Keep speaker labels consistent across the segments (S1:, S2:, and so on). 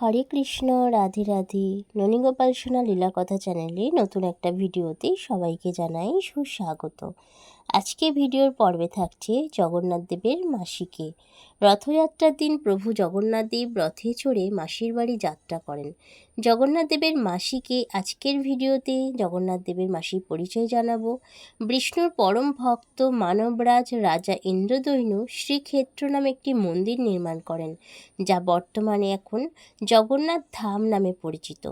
S1: হরে কৃষ্ণ, রাধে রাধে। ননীগোপাল সোনা লীলা কথা চ্যানেলে নতুন একটা ভিডিওতে সবাইকে জানাই সুস্বাগত। আজকে ভিডিওর পর্বে থাকছে জগন্নাথ দেবের মাসিকে। রথযাত্রার দিন প্রভু জগন্নাথ দেব রথে চড়ে মাসির বাড়ি যাত্রা করেন। জগন্নাথ দেবের মাসিকে আজকের ভিডিওতে জগন্নাথ দেবের মাসির পরিচয় জানাব। বিষ্ণুর পরম ভক্ত মানবরাজ রাজা ইন্দ্রদৈনু শ্রীক্ষেত্র নামে একটি মন্দির নির্মাণ করেন, যা বর্তমানে এখন জগন্নাথ ধাম নামে পরিচিত।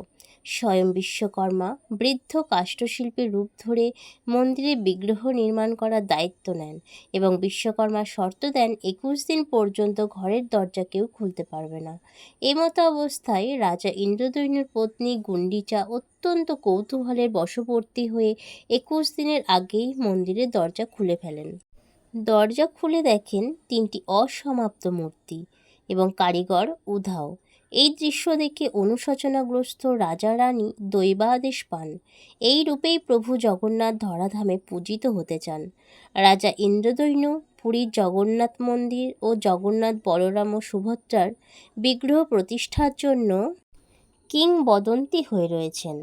S1: স্বয়ং বিশ্বকর্মা বৃদ্ধ কাষ্ঠশিল্পীর রূপ ধরে মন্দিরে বিগ্রহ নির্মাণ করার দায়িত্ব নেন এবং বিশ্বকর্মা শর্ত দেন একুশ দিন পর্যন্ত ঘরের দরজা কেউ খুলতে পারবে না। এমতো অবস্থায় রাজা ইন্দ্রদৈন্যের পত্নী গুন্ডিচা অত্যন্ত কৌতূহলের বশবর্তী হয়ে একুশ দিনের আগেই মন্দিরের দরজা খুলে ফেলেন। দরজা খুলে দেখেন তিনটি অসমাপ্ত মূর্তি এবং কারিগর উধাও। এই দৃশ্য দেখে অনুশোচনাগ্রস্ত রাজা রানী দৈবাদেশ পান। এই রূপেই প্রভু জগন্নাথ ধরাধামে পূজিত হতে চান। রাজা ইন্দ্রদৈন্য পুরীর জগন্নাথ মন্দির ও জগন্নাথ বলরাম ও সুভদ্রার বিগ্রহ প্রতিষ্ঠার জন্য কিংবদন্তি হয়ে রয়েছেন।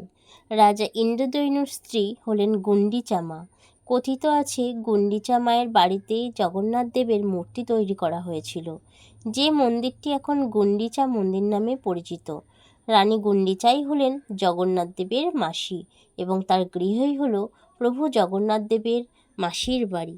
S1: রাজা ইন্দ্রদৈন্যর স্ত্রী হলেন গুন্ডিচামা। কথিত আছে, গুন্ডিচা মায়ের বাড়িতে জগন্নাথ দেবের মূর্তি তৈরি করা হয়েছিল, যে মন্দিরটি এখন গুন্ডিচা মন্দির নামে পরিচিত। রানী গুন্ডিচাই হলেন জগন্নাথ দেবের মাসি এবং তার গৃহই হল প্রভু জগন্নাথ দেবের মাসির বাড়ি।